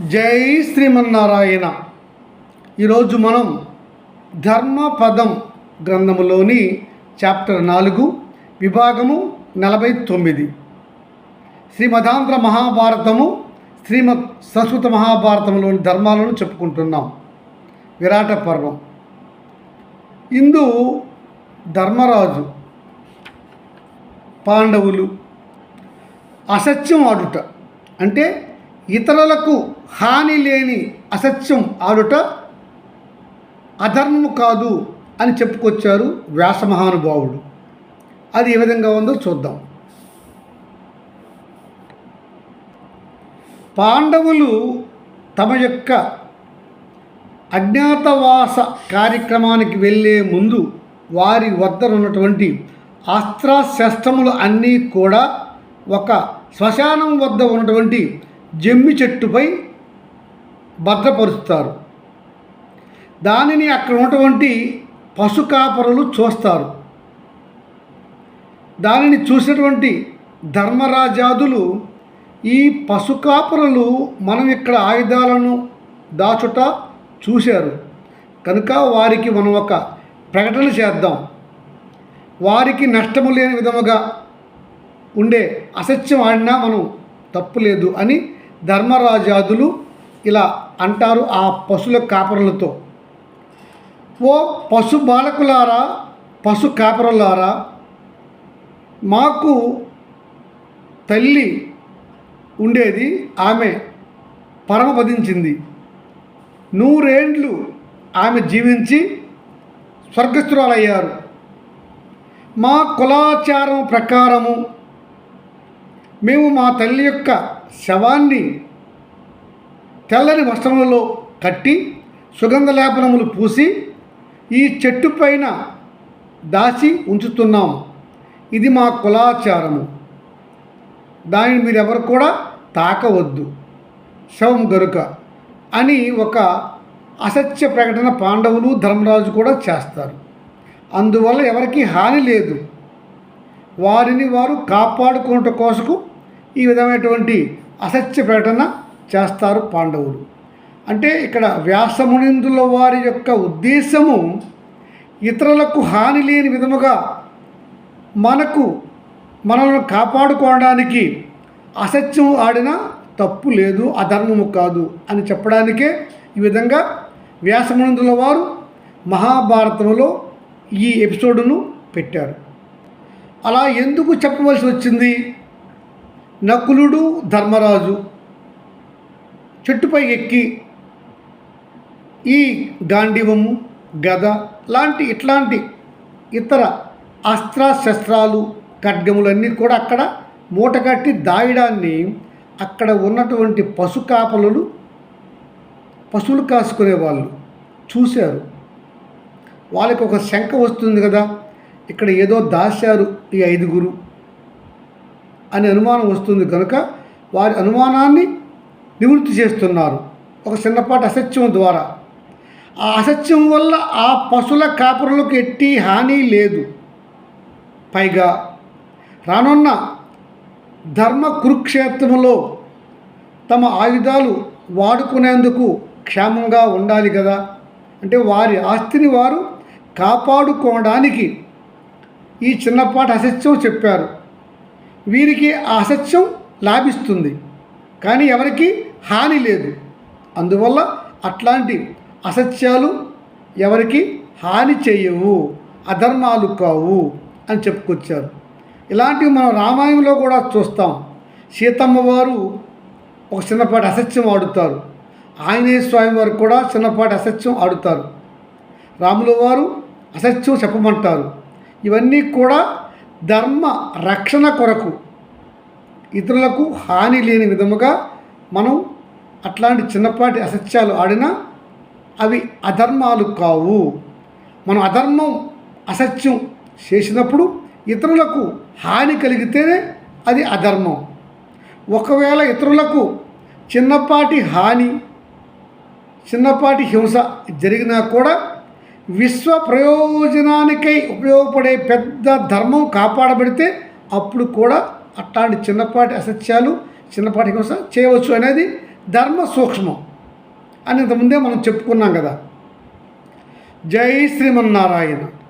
జై శ్రీమన్నారాయణ. ఈరోజు మనం ధర్మపదం గ్రంథములోని చాప్టర్ నాలుగు విభాగము నలభై తొమ్మిది. శ్రీమదాంధ్ర మహాభారతము శ్రీమద్ సంస్కృత మహాభారతంలోని ధర్మాలను చెప్పుకుంటున్నాం. విరాట పర్వం. ఇందు ధర్మరాజు పాండవులు అసత్యం ఆడుట అంటే ఇతరులకు హాని లేని అసత్యం ఆడుట అధర్మము కాదు అని చెప్పుకొచ్చారు వ్యాస మహానుభావుడు. అది ఏ విధంగా ఉందో చూద్దాం. పాండవులు తమ యొక్క అజ్ఞాతవాస కార్యక్రమానికి వెళ్ళే ముందు వారి వద్ద ఉన్నటువంటి అస్త్రశస్త్రములు అన్నీ కూడా ఒక శ్మశానం వద్ద ఉన్నటువంటి జమ్మి చెట్టుపై భద్రపరుస్తారు. దానిని అక్కడ ఉన్నటువంటి పశు కాపరులు చూస్తారు. దానిని చూసినటువంటి ధర్మరాజాదులు ఈ పశు కాపరులు మనం ఇక్కడ ఆయుధాలను దాచుట చూశారు. కనుక వారికి మనం ఒక ప్రకటన చేద్దాం. వారికి నష్టము లేని విధముగా ఉండే అసత్యం ఆడినా మనం తప్పు లేదు అని ధర్మరాజాదులు ఇలా అంటారు ఆ పశుల కాపరులతో. ఓ పశు బాలకులారా పశు కాపరులారా మాకు తల్లి ఉండేది ఆమె పరమపదించింది నూరేండ్లు ఆమె జీవించి స్వర్గస్థురాలయ్యారు. మా కులాచారం ప్రకారము మేము మా తల్లి యొక్క శవాన్ని తెల్లని వస్త్రములలో కట్టి సుగంధ లేపనములు పూసి ఈ చెట్టు పైన దాచి ఉంచుతున్నాం. ఇది మా కులాచారము. దానిని మీరెవరు కూడా తాకవద్దు. శవం గరుక అని ఒక అసత్య ప్రకటన పాండవులు ధర్మరాజు కూడా చేస్తారు. అందువల్ల ఎవరికి హాని లేదు. వారిని వారు కాపాడుకున్నట కోసకు ఈ విధమైనటువంటి అసత్య ప్రకటన చేస్తారు పాండవులు. అంటే ఇక్కడ వ్యాసమునిందుల వారి యొక్క ఉద్దేశము ఇతరులకు హాని లేని విధముగా మనకు మనల్ని కాపాడుకోవడానికి అసత్యం ఆడిన తప్పు లేదు అధర్మము కాదు అని చెప్పడానికే ఈ విధంగా వ్యాసమునిందుల వారు మహాభారతంలో ఈ ఎపిసోడును పెట్టారు. అలా ఎందుకు చెప్పవలసి వచ్చింది? నకులుడు ధర్మరాజు చెట్టుపై ఎక్కి ఈ గాంధీవము గద లాంటి ఇట్లాంటి ఇతర అస్త్రశస్త్రాలు ఖడ్గములన్నీ కూడా అక్కడ మూటగట్టి దాయడాన్ని అక్కడ ఉన్నటువంటి పశు కాపలు పశువులు కాసుకునే వాళ్ళు చూశారు. వాళ్ళకి ఒక శంక వస్తుంది కదా ఇక్కడ ఏదో దాశారు ఈ ఐదుగురు. అనే అనుమానం వస్తుంది కనుక వారి అనుమానాన్ని నివృత్తి చేస్తున్నారు. ఒక చిన్నపాటి అసత్యం ద్వారా. ఆ అసత్యం వల్ల ఆ పశుల కాపురులకు ఎట్టి హాని లేదు. పైగా రానున్న ధర్మ కురుక్షేత్రంలో తమ ఆయుధాలు వాడుకునేందుకు క్షేమంగా ఉండాలి కదా. అంటే వారి ఆస్తిని వారు కాపాడుకోవడానికి ఈ చిన్నపాటి అసత్యం చెప్పారు. వీరికి ఆ సత్యం లాభిస్తుంది. కానీ ఎవరికి హాని లేదు. అందువల్ల అట్లాంటి అసత్యాలు ఎవరికి హాని చేయవు అధర్మాలు కావు అని చెప్పుకొచ్చారు. ఇలాంటివి మనం రామాయణంలో కూడా చూస్తాం. సీతమ్మ వారు ఒక చిన్నపాటి అసత్యం ఆడుతారు. ఆంజనేయ స్వామి వారు కూడా చిన్నపాటి అసత్యం ఆడుతారు. రాముల వారు అసత్యం చెప్పమంటారు. ఇవన్నీ కూడా ధర్మ రక్షణ కొరకు ఇతరులకు హాని లేని విధముగా మనం అట్లాంటి చిన్నపాటి అసత్యాలు ఆడినా అవి అధర్మాలు కావు. మనం అధర్మం అసత్యం చేసినప్పుడు ఇతరులకు హాని కలిగితేనే అది అధర్మం. ఒకవేళ ఇతరులకు చిన్నపాటి హాని చిన్నపాటి హింస జరిగినా కూడా విశ్వ ప్రయోజనానికై ఉపయోగపడే పెద్ద ధర్మం కాపాడబడితే అప్పుడు కూడా అట్లాంటి చిన్నపాటి అసత్యాలు చిన్నపాటి హింస చేయవచ్చు అనేది ధర్మ సూక్ష్మం అని ఇంతకుముందే మనం చెప్పుకున్నాం కదా. జై శ్రీమన్నారాయణ.